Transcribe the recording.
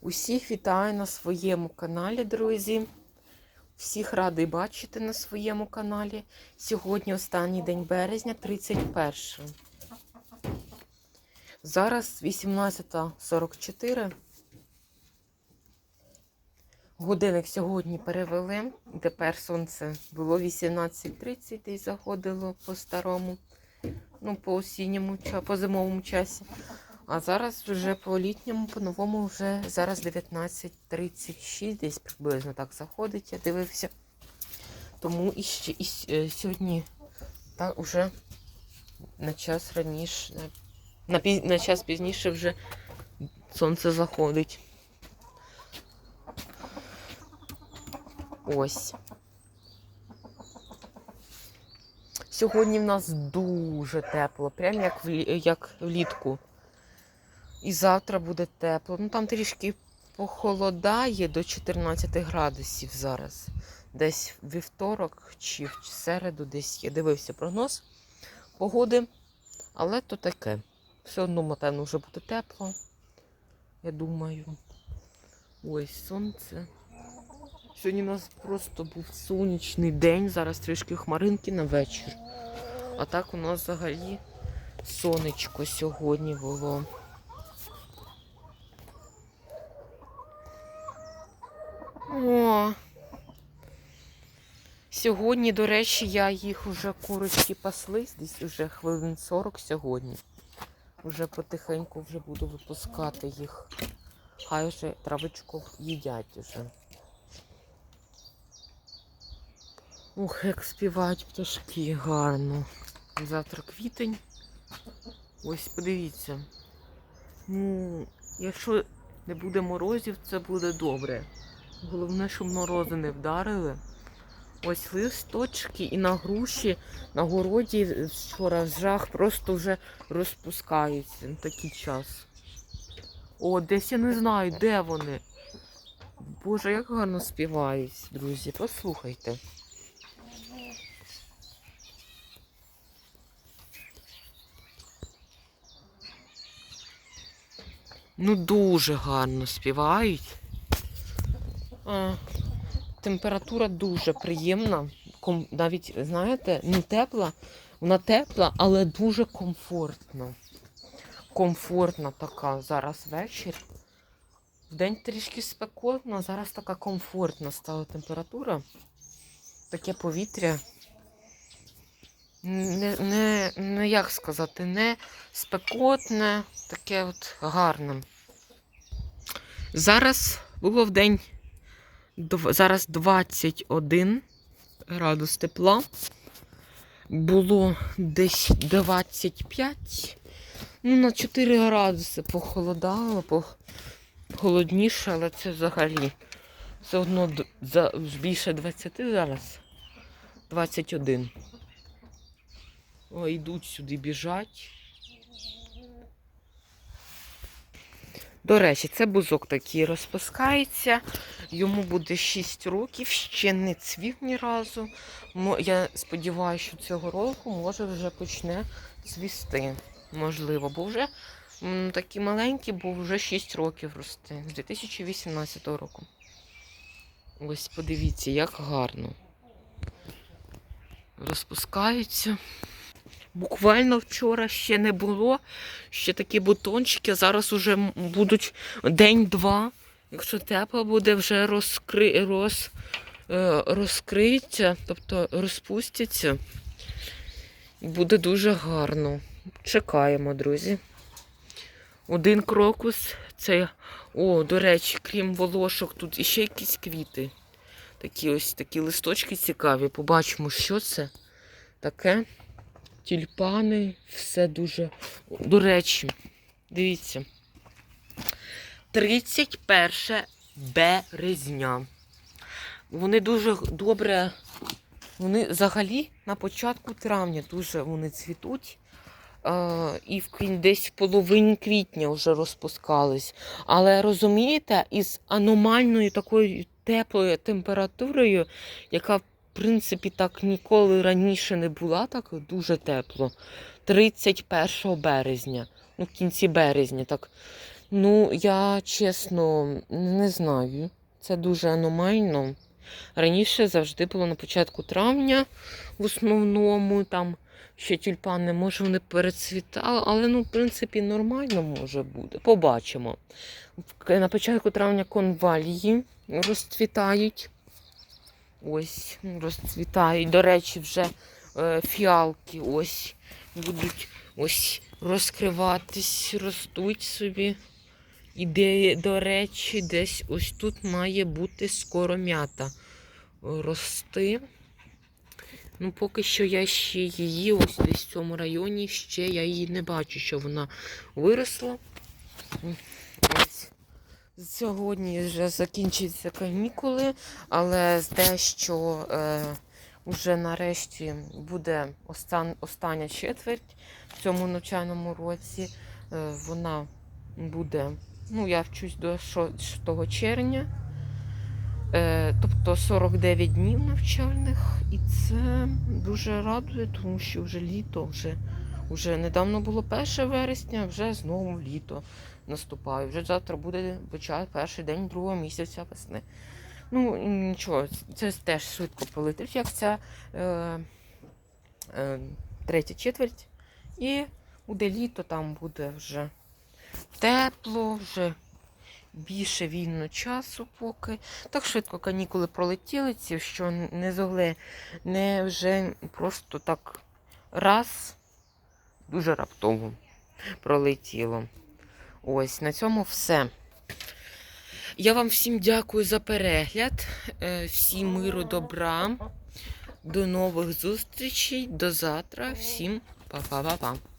Усіх вітаю на своєму каналі, друзі. Всіх радий бачити на своєму каналі. Сьогодні останній день березня, 31. Зараз 18.44. Годинник сьогодні перевели. Тепер сонце було 18.30, десь заходило по старому, ну, по осінньому, по зимовому часі. А зараз вже по літньому, по новому вже зараз 19.36, десь приблизно так заходить, я дивився. Тому і, ще, і сьогодні так уже на час раніше, на, піз- на час пізніше вже сонце заходить. Ось. Сьогодні в нас дуже тепло, прям як, влі- як влітку. І завтра буде тепло. Ну там трішки похолодає до 14 градусів зараз. Десь вівторок чи в середу десь я дивився прогноз погоди. Але то таке. Все одно, напевно, вже буде тепло. Я думаю. Ось сонце. Сьогодні у нас просто був сонячний день, зараз трішки хмаринки на вечір. А так у нас взагалі сонечко сьогодні було. О. Сьогодні, до речі, я їх уже курочки паслись, десь уже хвилин 40 сьогодні. Уже потихеньку вже буду випускати їх. Хай вже травичку їдять уже. Ух, як співають пташки гарно. Завтра квітень. Ось подивіться. Ну, якщо не буде морозів, це буде добре. Головне, щоб морози не вдарили. Ось листочки і на груші на городі вчора жах просто вже розпускаються на такий час. О, десь я не знаю, де вони. Боже, як гарно співають, друзі. Послухайте. Ну, дуже гарно співають. А, температура дуже приємна. Навіть, знаєте, не тепла, вона тепла, але дуже комфортно. Комфортна така зараз вечір. Вдень трішки спекотно, зараз така комфортна стала температура. Таке повітря. Не, не, не як сказати, не спекотне, таке от гарне. Зараз було в день Дв- Зараз 21 градус тепла. Було десь 25. Ну, на 4 градуси похолодало, холодніше, але це взагалі. Все одно за, більше 20 зараз. 21. О, йдуть сюди, біжать. До речі, це бузок такий розпускається. Йому буде 6 років, ще не цвів ні разу. Я сподіваюся, що цього року може вже почне цвісти. Можливо, бо вже такі маленькі, бо вже 6 років росте. З 2018 року. Ось подивіться, як гарно. Розпускаються. Буквально вчора ще не було. Ще такі бутончики. Зараз уже будуть день-два. Якщо тепло буде, вже розкри... роз... е, тобто розпустяться. Буде дуже гарно. Чекаємо, друзі. Один крокус. Це, о, до речі, крім волошок, тут іще якісь квіти. Такі ось такі листочки цікаві. Побачимо, що це таке. Тюльпани, все дуже. До речі, дивіться. 31 березня. Вони дуже добре. Вони взагалі на початку травня дуже вони цвітуть. Е, і в десь в половині квітня вже розпускались. Але розумієте, із аномальною такою теплою температурою, яка в принципі так ніколи раніше не була, так дуже тепло. 31 березня, ну в кінці березня, так Ну, я чесно не знаю. Це дуже аномально. Раніше завжди було на початку травня, в основному там ще тюльпани, може, вони перецвітали, але ну, в принципі, нормально може бути. Побачимо. На початку травня конвалії розцвітають. Ось, розцвітають. До речі, вже е, фіалки ось будуть ось розкриватись, ростуть собі. І де, до речі, десь ось тут має бути скоро м'ята рости. Ну, поки що я ще її, ось десь в цьому районі, ще я її не бачу, що вона виросла. Сьогодні вже закінчуються канікули, але те, що е, вже нарешті буде остан, остання четверть в цьому навчальному році, е, вона буде, ну, я вчусь до 6 червня, е, тобто 49 днів навчальних, і це дуже радує, тому що вже літо, вже, вже недавно було 1 вересня, вже знову літо наступає. Вже завтра буде перший день другого місяця весни. Ну, нічого, це теж швидко полетить, як ця е, е, третя четверть. І буде літо, там буде вже тепло, вже більше вільно часу поки. Так швидко канікули пролетіли ці, що не зогли, не вже просто так раз, дуже раптово пролетіло. Ось на цьому все. Я вам всім дякую за перегляд. Е, Всім миру, добра. До нових зустрічей. До завтра. Всім па-па-па-па.